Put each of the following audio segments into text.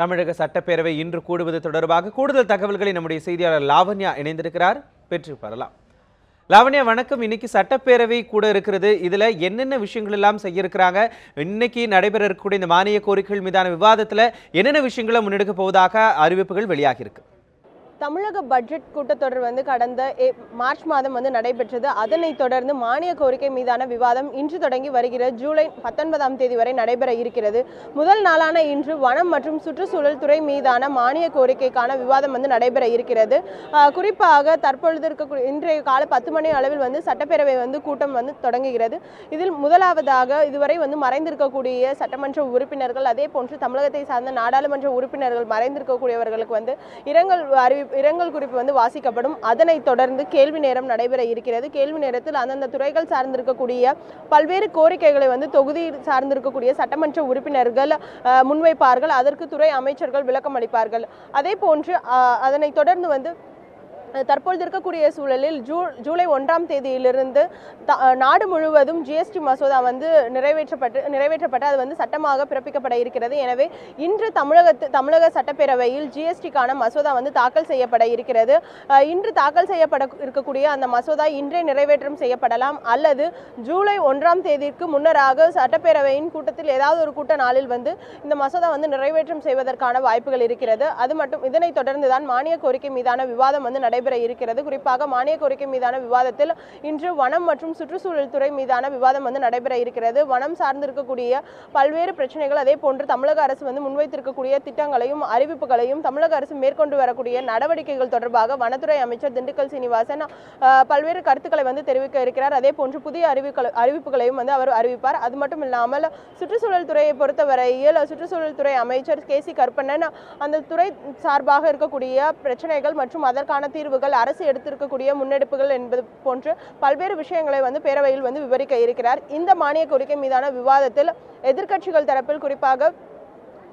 தமிழக சட்டப்பேரவை இன்று கூடுவது தொடர்பாக கூடுதல் தகவல்களை நம்முடைய செய்தியாளர் லாவண்யா இணைந்திருக்கிறார். பெற்று பெறலாம். லாவண்யா வணக்கம். இன்னைக்கு சட்டப்பேரவை கூட இருக்கிறது. இதுல என்னென்ன விஷயங்கள் எல்லாம் செய்ய இருக்கிறாங்க இன்னைக்கு நடைபெற இருக்கக்கூடிய இந்த மானிய கோரிக்கைகள் மீதான விவாதத்தில் என்னென்ன விஷயங்களை முன்னெடுக்க போவதாக அறிவிப்புகள் வெளியாகியிருக்கு. தமிழக பட்ஜெட் கூட்டத்தொடர் வந்து கடந்த ஏ- மார்ச் மாதம் வந்து நடைபெற்றது. அதனைத் தொடர்ந்து மானிய கோரிக்கை மீதான விவாதம் இன்று தொடங்கி வருகிற ஜூலை பத்தொன்பதாம் தேதி வரை நடைபெற இருக்கிறது. முதல் நாளான இன்று வனம் மற்றும் சுற்றுச்சூழல் துறை மீதான மானிய கோரிக்கைக்கான விவாதம் வந்து நடைபெற இருக்கிறது. குறிப்பாக தற்பொழுது இருக்க இன்றைய கால பத்து மணி அளவில் வந்து சட்டப்பேரவை வந்து கூட்டம் வந்து தொடங்குகிறது. இதில் முதலாவதாக இதுவரை வந்து மறைந்திருக்கக்கூடிய சட்டமன்ற உறுப்பினர்கள் அதே போன்று தமிழகத்தை சார்ந்த நாடாளுமன்ற உறுப்பினர்கள் மறைந்திருக்கக்கூடியவர்களுக்கு வந்து இரங்கல் இரங்கல் குறிப்பு வந்து வாசிக்கப்படும். அதனைத் தொடர்ந்து கேள்வி நேரம் நடைபெற இருக்கிறது. கேள்வி நேரத்தில் அந்தந்த துறைகள் சார்ந்திருக்கக்கூடிய பல்வேறு கோரிக்கைகளை வந்து தொகுதி சார்ந்திருக்கக்கூடிய சட்டமன்ற உறுப்பினர்கள் அஹ், முன்வைப்பார்கள். அதற்கு துறை அமைச்சர்கள் விளக்கம் அளிப்பார்கள் அதே போன்று அதனை அதனைத் தொடர்ந்து வந்து தற்பொழுது இருக்கக்கூடிய சூழலில் ஜூ ஜூலை ஒன்றாம் தேதியிலிருந்து த- நாடு முழுவதும் ஜிஎஸ்டி மசோதா வந்து நிறைவேற்றப்பட்டு நிறைவேற்றப்பட்டு அது வந்து சட்டமாக பிறப்பிக்கப்பட இருக்கிறது. எனவே இன்று தமிழகத்து தமிழக சட்டப்பேரவையில் ஜிஎஸ்டிக்கான மசோதா வந்து தாக்கல் செய்யப்பட இருக்கிறது. இன்று தாக்கல் செய்யப்பட இருக்கக்கூடிய அந்த மசோதா இன்றே நிறைவேற்றம் செய்யப்படலாம். அல்லது ஜூலை ஒன்றாம் தேதிக்கு முன்னராக சட்டப்பேரவையின் கூட்டத்தில் ஏதாவது ஒரு கூட்ட நாளில் வந்து இந்த மசோதா வந்து நிறைவேற்றம் செய்வதற்கான வாய்ப்புகள் இருக்கிறது. அது மட்டும் இதனைத் தொடர்ந்து தான் மானிய கோரிக்கை மீதான விவாதம் வந்து நடைபெற இருக்கிறது. குறிப்பாக மானிய கோரிக்கை மீதான விவாதத்தில் இன்று வனம் மற்றும் சுற்றுச்சூழல் துறை மீதான விவாதம் வந்து நடைபெற இருக்கிறது. வனம் சார்ந்திருக்கக்கூடிய பல்வேறு பிரச்சனைகள் அதே போன்று தமிழக அரசு வந்து முன்வைத்திருக்கக்கூடிய திட்டங்களையும் அறிவிப்புகளையும் தமிழக அரசு மேற்கொண்டு வரக்கூடிய நடவடிக்கைகள் தொடர்பாக வனத்துறை அமைச்சர் திண்டுக்கல் சீனிவாசன் பல்வேறு கருத்துக்களை வந்து தெரிவிக்க இருக்கிறார். அதே போன்று புதிய அறிவிப்புகள் அறிவிப்புகளையும் வந்து அவர் அறிவிப்பார். அது மட்டும் இல்லாமல் சுற்றுச்சூழல் துறையை பொறுத்தவரையில் சுற்றுச்சூழல் துறை அமைச்சர் கே சி கருப்பண்ணன் அந்த துறை சார்பாக இருக்கக்கூடிய பிரச்சனைகள் மற்றும் அதற்கான தீர்வு தீர்வுகள் அரசு எடுத்திருக்கக்கூடிய முன்னெடுப்புகள் என்பது போன்று பல்வேறு விஷயங்களை வந்து பேரவையில் வந்து விவரிக்க இருக்கிறார். இந்த மானிய கோரிக்கை மீதான விவாதத்தில் எதிர்க்கட்சிகள் தரப்பில் குறிப்பாக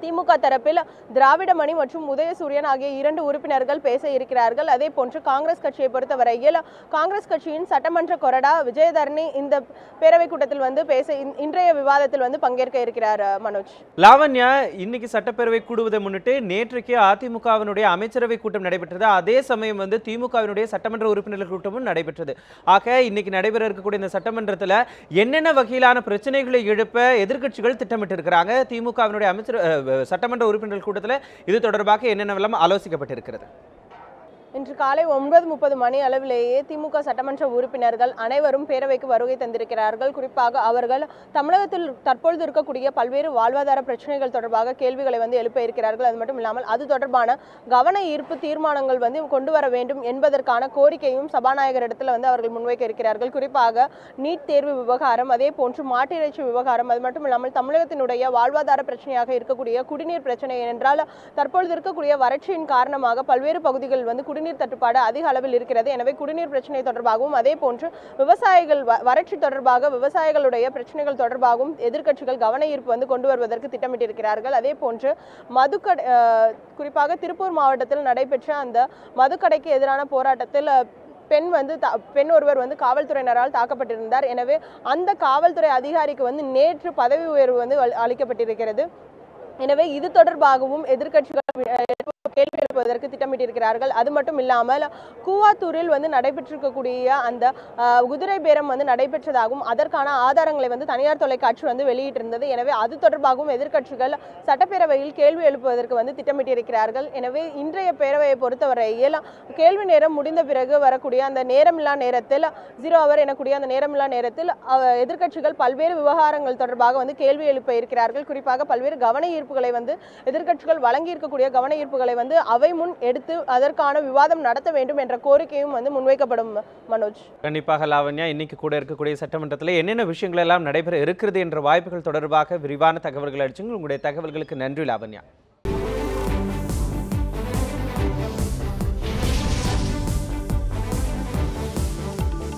திமுக தரப்பில் திராவிட மணி மற்றும் உதயசூரியன் ஆகிய இரண்டு உறுப்பினர்கள் பேச இருக்கிறார்கள். அதே போன்று காங்கிரஸ் கட்சியை பொறுத்தவரையில் காங்கிரஸ் கட்சியின் சட்டமன்ற கொறடா விஜயதரணி இந்த பேரவை கூட்டத்தில் வந்து பேச இன்- இன்றைய விவாதத்தில் வந்து பங்கேற்க இருக்கிறார் மனோஜ். லாவண்யா இன்னைக்கு சட்டப்பேரவை கூடுவதை முன்னிட்டு நேற்றைக்கு அதிமுகவினுடைய அமைச்சரவை கூட்டம் நடைபெற்றது. அதே சமயம் வந்து திமுகவினுடைய சட்டமன்ற உறுப்பினர்கள் கூட்டமும் நடைபெற்றது. ஆக இன்னைக்கு நடைபெற இருக்கக்கூடிய இந்த சட்டமன்றத்தில் என்னென்ன வகையிலான பிரச்சனைகளை எழுப்ப எதிர்க்கட்சிகள் திட்டமிட்டு இருக்கிறாங்க திமுகவினுடைய அமைச்சர் சட்டமன்ற உறுப்பினர்கள் கூட்டத்தில் இது தொடர்பாக என்னென்னவெல்லாம் ஆலோசிக்கப்பட்டிருக்கிறது? இன்று காலை ஒன்பது முப்பது மணி அளவிலேயே திமுக சட்டமன்ற உறுப்பினர்கள் அனைவரும் பேரவைக்கு வருகை தந்திருக்கிறார்கள். குறிப்பாக அவர்கள் தமிழகத்தில் தற்பொழுது இருக்கக்கூடிய பல்வேறு வாழ்வாதார பிரச்சனைகள் தொடர்பாக கேள்விகளை வந்து எழுப்ப இருக்கிறார்கள். அது மட்டும் இல்லாமல் அது தொடர்பான கவன ஈர்ப்பு தீர்மானங்கள் வந்து கொண்டு வர வேண்டும் என்பதற்கான கோரிக்கையும் சபாநாயகர் இடத்துல வந்து அவர்கள் முன்வைக்க இருக்கிறார்கள். குறிப்பாக நீட் தேர்வு விவகாரம் அதே போன்று மாட்டிறைச்சி விவகாரம் அது மட்டும் இல்லாமல் தமிழகத்தினுடைய வாழ்வாதார பிரச்சனையாக இருக்கக்கூடிய குடிநீர் பிரச்சனை என்றால் தற்பொழுது இருக்கக்கூடிய வறட்சியின் காரணமாக பல்வேறு பகுதிகள் வந்து குடிநீர் குடிநீர் தட்டுப்பாடு அதிக அளவில் இருக்கிறது. எனவே குடிநீர் பிரச்சனை தொடர்பாகவும் அதே போன்று விவசாயிகள் வறட்சி தொடர்பாக விவசாயிகளுடைய பிரச்சனைகள் தொடர்பாகவும் எதிர்க்கட்சிகள் கவன ஈர்ப்பு வந்து கொண்டு வருவதற்கு திட்டமிட்டிருக்கிறார்கள். அதே போன்று மதுக்கடை குறிப்பாக திருப்பூர் மாவட்டத்தில் நடைபெற்ற அந்த மதுக்கடைக்கு எதிரான போராட்டத்தில் பெண் வந்து தா- பெண் ஒருவர் வந்து காவல்துறையினரால் தாக்கப்பட்டிருந்தார். எனவே அந்த காவல்துறை அதிகாரிக்கு வந்து நேற்று பதவி உயர்வு வந்து அளிக்கப்பட்டிருக்கிறது. எனவே இது தொடர்பாகவும் எதிர்க்கட்சிகள் கேள்வி எழுப்புவதற்கு திட்டமிட்டிருக்கிறார்கள். அது மட்டும் இல்லாமல் கூவாத்தூரில் வந்து நடைபெற்றிருக்கக்கூடிய அந்த குதிரை பேரம் வந்து நடைபெற்றதாகவும் அதற்கான ஆதாரங்களை வந்து தனியார் தொலைக்காட்சி வந்து வெளியிட்டிருந்தது. எனவே அது தொடர்பாகவும் எதிர்க்கட்சிகள் சட்டப்பேரவையில் கேள்வி எழுப்புவதற்கு வந்து திட்டமிட்டிருக்கிறார்கள். எனவே இன்றைய பேரவையை பொறுத்தவரையில் கேள்வி நேரம் முடிந்த பிறகு வரக்கூடிய அந்த நேரமில்லா நேரத்தில் ஜீரோ அவர் எனக்கூடிய அந்த நேரமில்லா நேரத்தில் அஹ், எதிர்க்கட்சிகள் பல்வேறு விவகாரங்கள் தொடர்பாக வந்து கேள்வி எழுப்ப இருக்கிறார்கள். குறிப்பாக பல்வேறு கவன ஈர்ப்புகளை வந்து எதிர்க்கட்சிகள் வழங்கி இருக்கக்கூடிய கவன ஈர்ப்புகளை வந்து அவை முன் எடுத்து அதற்கான விவாதம் நடத்த வேண்டும் என்ற கோரிக்கையும் வந்து முன்வைக்கப்படும் மனோஜ். கண்டிப்பாக லாவண்யா இன்னைக்கு கூட இருக்கக்கூடிய சட்டமன்றத்தில் என்னென்ன விஷயங்கள் எல்லாம் நடைபெற இருக்கிறது என்ற வாய்ப்புகள் தொடர்பாக விரிவான தகவல்கள் அளிச்சுங்க உங்களுடைய தகவல்களுக்கு நன்றி லாவண்யா.